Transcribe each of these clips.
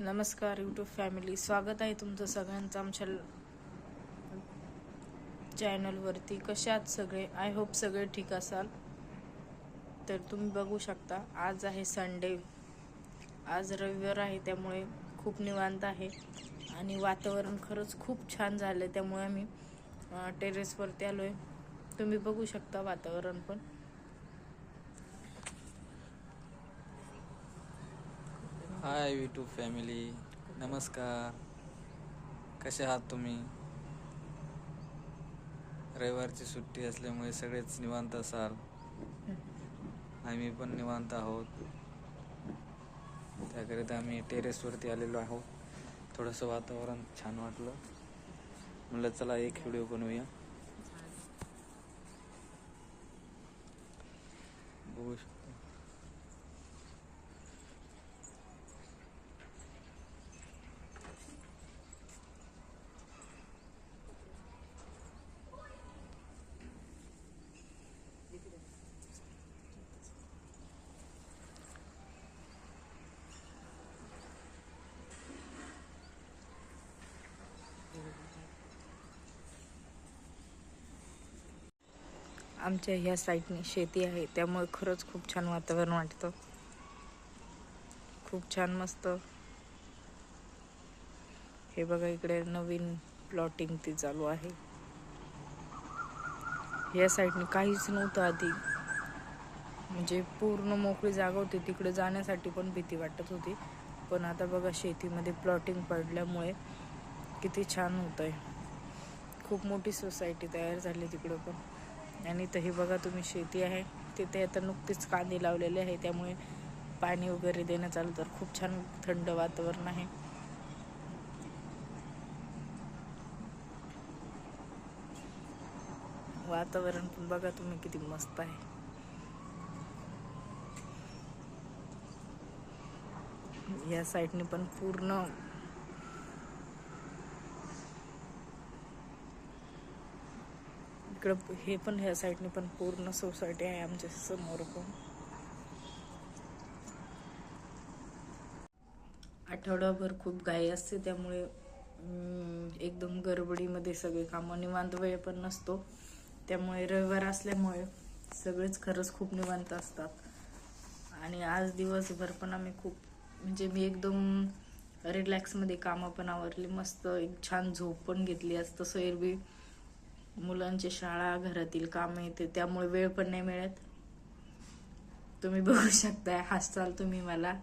नमस्कार YouTube family स्वागत आहे तुमचं सगळ्यांचं आमच्या चॅनलवरती कसे आहात सगळे? आय होप सगळे ठीक असाल. तर तुम्ही बघू शकता आज आहे संडे आज रविवार आहे त्यामुळे खूप निवांत आहे. आणि वातावरण खरंच खूप छान झालं आहे त्यामुळे आम्ही टेरेसवरती आलो आहे तुम्ही बघू शकता वातावरण पण. हाय यूट्यूब फॅमिली नमस्कार. कसे आहात तुम्ही? रविवारची सुट्टी असल्यामुळे सगळेच निवांत असाल? आम्ही पण निवांत आहोत. त्याकरिता आम्ही टेरेसवरती आलेलो आहोत. थोडंसं वातावरण छान वाटलं. म्हणलं चला एक व्हिडिओ बनवूया. बघू आमच्या ह्या साईडने शेती आहे त्यामुळे खरंच खूप छान वातावरण वाटतं. खूप छान मस्त. हे बघा इकडे नवीन प्लॉटिंग ती चालू आहे. या साईडने काहीच नव्हतं आधी. म्हणजे पूर्ण मोकळी जागा होती तिकडे जाण्यासाठी पण भीती वाटत होती. पण आता बघा शेतीमध्ये प्लॉटिंग पडल्यामुळे किती छान होत आहे खूप मोठी सोसायटी तयार झाली तिकडं पण. आणि इथं हे बघा तुम्ही शेती आहे. तिथे आता नुकतीच कांदे लावलेले आहे. त्यामुळे पाणी वगैरे देणं चालू तर खूप छान थंड वातावरण आहे. वातावरण पण बघा तुम्ही किती मस्त आहे. या साईडने पण पूर्ण इकडं हे पण ह्या साईडने पण पूर्ण सोसायटी आहे आमच्यासमोर पण. आठवडाभर खूप घाई असते त्यामुळे एकदम गडबडीमध्ये सगळे कामं निवांत वेळ पण नसतो. त्यामुळे रविवार असल्यामुळे सगळेच खरंच खूप निवांत असतात. आणि आज दिवसभर पण आम्ही खूप म्हणजे मी एकदम रिलॅक्समध्ये कामं पण आवरली मस्त एक छान झोप पण घेतली आज तसं एरवी मुलांची शाळा घरातील कामं येते त्यामुळे वेळ पण नाही मिळत. तुम्ही बघू शकताय हसताल तुम्ही मला.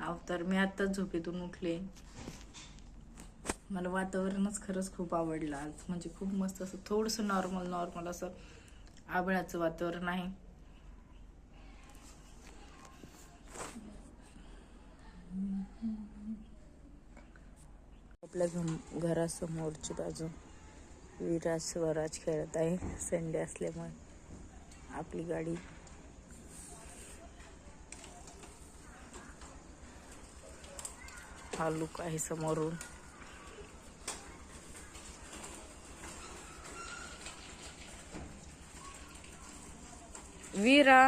अवतार मी आत्ताच झोपेतून उठले. मला वातावरणच खरंच खूप आवडलं आज. म्हणजे खूप मस्त असं थोडंसं नॉर्मल नॉर्मल असं आबळाचं वातावरण आहे. आपल्या घम- घरासमोरची बाजू. विराज स्वराज खेळत आहे. संडे असल्यामुळे आपली गाडी. हा लुक आहे समोरून. वीरा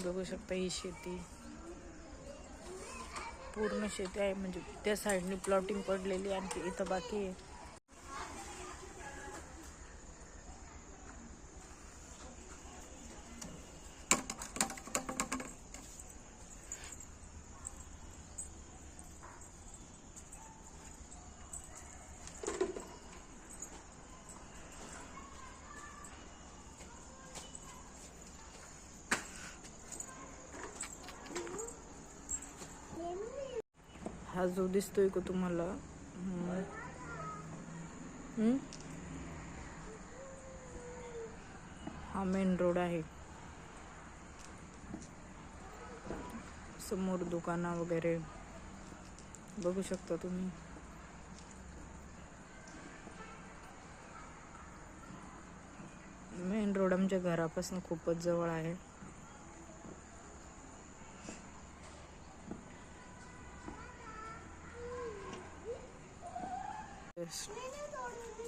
बघू शकता ही शेती. पूर्ण शेती आहे म्हणजे त्या साईडने प्लॉटिंग पडलेली आणखी इथं बाकी आहे. हा जो दिसतोय का तुम्हाला? हा मेन रोड आहे. समोर दुकानं वगैरे. बघू शकता तुम्ही. मेन रोड आमच्या घरापासून खूपच जवळ आहे.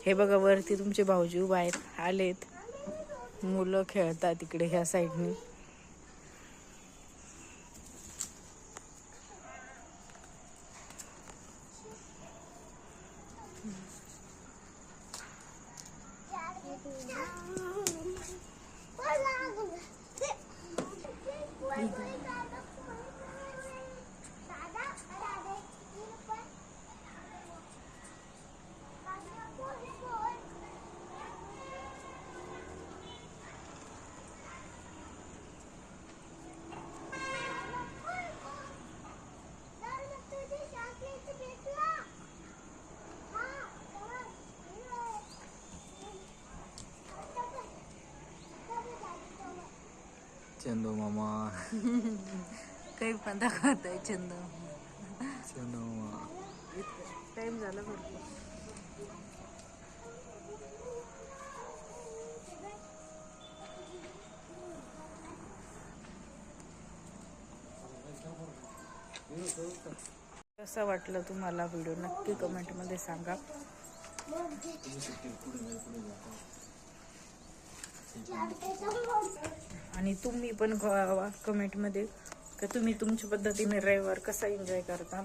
हे बघा वरती तुमचे भाऊजी उभा आहेत आलेत. मुलं खेळतात तिकडे ह्या साईडनी. चंदू मामा. काही पण दाखवत आहे चंद. चंदू मामा. टाइम झाला भरपूर. कसं वाटलं तुम्हाला व्हिडिओ? नक्की कमेंटमध्ये सांगा. आणि तुम्ही पण कळवा कमेंटमध्ये का तुम्ही तुमच्या पद्धतीने रविवार कसा एन्जॉय करता?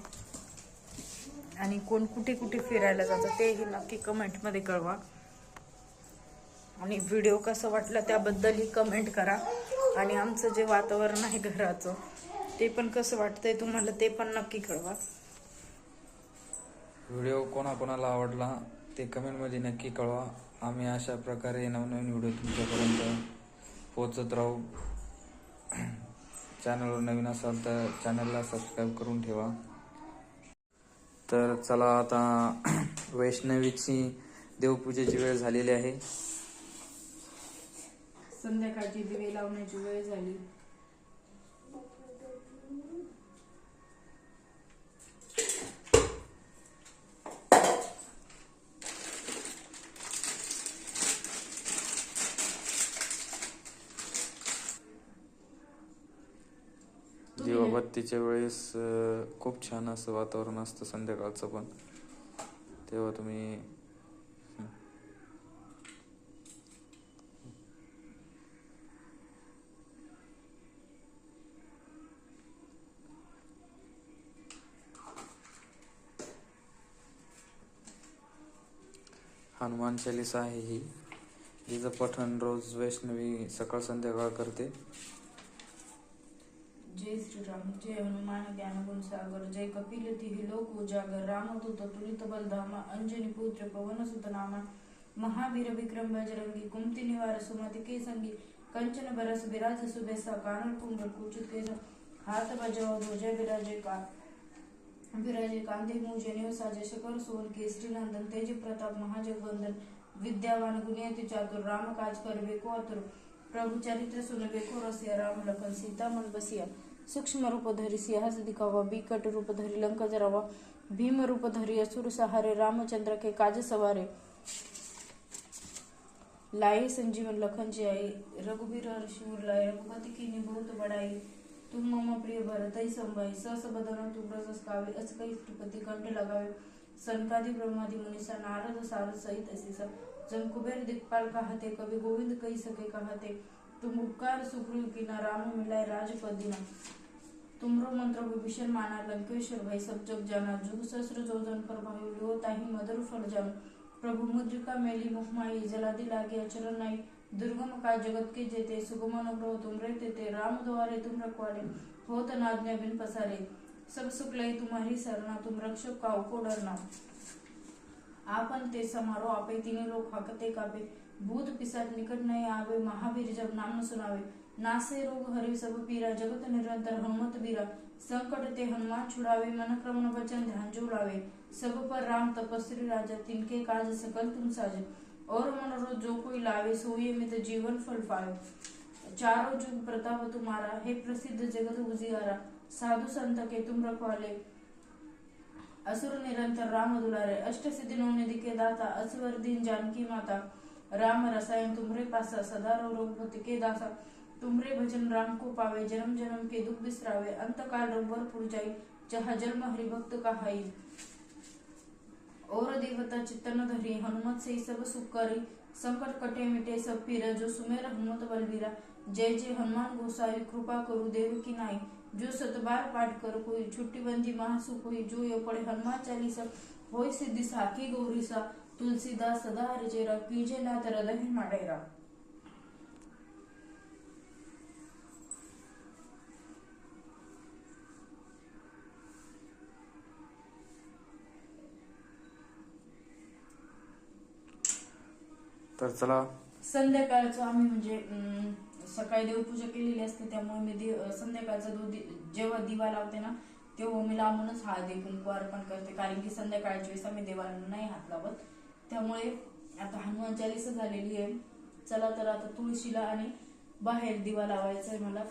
आणि कोण कुठे कुठे फिरायला जातं तेही नक्की कमेंटमध्ये कळवा. आणि व्हिडिओ कसं वाटला त्याबद्दलही कमेंट करा. आणि आमचं जे वातावरण आहे घराचं ते पण कसं वाटतंय तुम्हाला ते पण नक्की कळवा. व्हिडिओ कोणाकोणाला आवडला ते कमेंटमध्ये नक्की कळवा. आम्ही अशा प्रकारे नवनवीन व्हिडिओ तुमच्यापर्यंत पोचत राहू. चॅनलवर नवीन असाल तर चॅनलला सबस्क्राईब करून ठेवा. तर चला आता वैष्णवीची देवपूजेची वेळ झालेली आहे. संध्याकाळची दिवे लावण्याची वेळ झाली. आरतीच्या वेळेस खूप छान असं वातावरण असतं संध्याकाळचं पण. तेव्हा तुम्ही हनुमान चालीसा आहे ही. जिचं पठण रोज वैष्णवी सकाळ संध्याकाळ करते. जय श्री राम जय हनुमान ज्ञान गुण सागर, जय कपिल तिहि लोक उजागर, रामदूत, तुलित बलधामा अंजनी, पुत्र, पवन सुत नामा महावीर, विक्रम, बजरंगी कुमति निवार, सुमति के संगी कंचन, बरस विराज सुबेसा, कानन कुंभ कुचित केस हाथ बजाओ, ध्वजा, विराजे का, विराजे कांदे मुजे नेव साजे शकल सोन, केसरी, नंदन, तेज प्रताप महाजगवंदन विद्यावान गुणियति चातुर, राम, काज करबे को आतुर प्रभु, चरित्र सुनबे को रसिया, राम, लखन, सीता, मन बसिया। सूक्ष्म रूप धरी सिंहास दिखावा बिकट रूप धरी लंका जरावा भीम रूप धरी असुर सहारे रामचंद्र के काज सवारे लाए संजीवन लखन जी आई रघुवीर शिवर लाए रघुपति की बहुत बड़ाई तुम मम प्रिय भरतई संभाई सहस बदन तुम रसस कावे अस कई श्रीपति कंठ लगावे सनकादि ब्रह्मादि मुनिसा नारद सारद सहित असीसा जम कुबेर दिक्पाल कहते कवि गोविंद कही सके कहते तुम उपकार सुग्रीव कीना राम मिलाए राजपदिना तुमरो मंत्र विभीषण माना लंकेश्वर भाई सब जग जाना जुग सहस्र जोजन पर भाई लो ताही मधुर फल जान प्रभु मुद्रिका मेली मुखमाई जलादि लागे अचरण नाही दुर्गम का जगत के जेते सुगम अनुग्रह तुम तेते रामद्वारे तुम रखवाले होत नाज्ञा बिन पसारे। सब सुख लय तुम्हारी सरना तुम रक्षक का को डरना। आपन ते समारो आपे तिने लोक हकते कापे। भूत पिसाट निकट नहीं आवे महावीर जब नाम सुनावे। नासे रोग हरि सब पीरा, जगत निरंतर हनुमत बीरा संकट ते हनुमान छुड़ावे मन क्रमण वचन ध्यान जो लावे सब पर राम तपस्वी राजा, तिनके काज सकल तुम साजे। और मनोरथ जो कोई लावे सोई मित जीवन फल पावे। चारों जुग प्रताप तुम्हारा, हे प्रसिद्ध जगत उजियारा। साधु संत के तुम रखवाले। असुर निरंतर राम दुलारे। अष्ट सिद्धि निधि के दाता असवर दीन जानकी माता। राम रसायन तुम्हरे पासा, सदा रो रघुपति के दासा तुमरे भजन राम को पावे जन्म जन्म के दुख बिसरावे अंत काल रघुवर पुर जाई जहा जन्म हरिभक्त का हाई और देवता चित्तन धरी हनुमत से सब सुख करी। संकट कटे मिटे सब पीरा जो सुमेर हनुमत बलवीरा। जय जय हनुमान गोसाई कृपा करू देव की नाई। जो सतबार पाठ कर कोई छुट्टी बंदी महासुख हुई जो यो पढ़े हनुमान चालीसा। होई सिद्धि साखी गौरीसा तुलसीदास सदा हरिचेरा कीजे नाथ हृदय माडेरा। तर चला. संध्याकाळचं आम्ही म्हणजे सकाळी देवपूजा केलेली असते त्यामुळे मी देव संध्याकाळचा दो दि- जेव्हा दिवा लावते ना तेव्हा मी लांबूनच हळदी कुंकू अर्पण करते कारण की संध्याकाळच्या वेळेस आम्ही देवाला नाही हात लावत. त्यामुळे आता हनुमान चालीसा झालेली आहे. चला तर आता तुळशीला आणि बाहेर दिवा लावायचा आहे मला.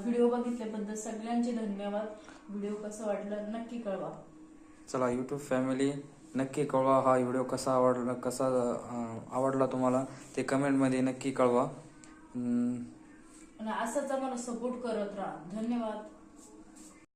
व्हिडिओ बघितल्याबद्दल सगळ्यांचे धन्यवाद. व्हिडिओ कसं वाटलं नक्की कळवा. चला यूट्यूब फॅमिली नक्की कळवा हा व्हिडिओ कसा आवडला कसा आवडला तुम्हाला ते कमेंटमध्ये नक्की कळवा. असंच आम्हाला सपोर्ट करत राहा. धन्यवाद.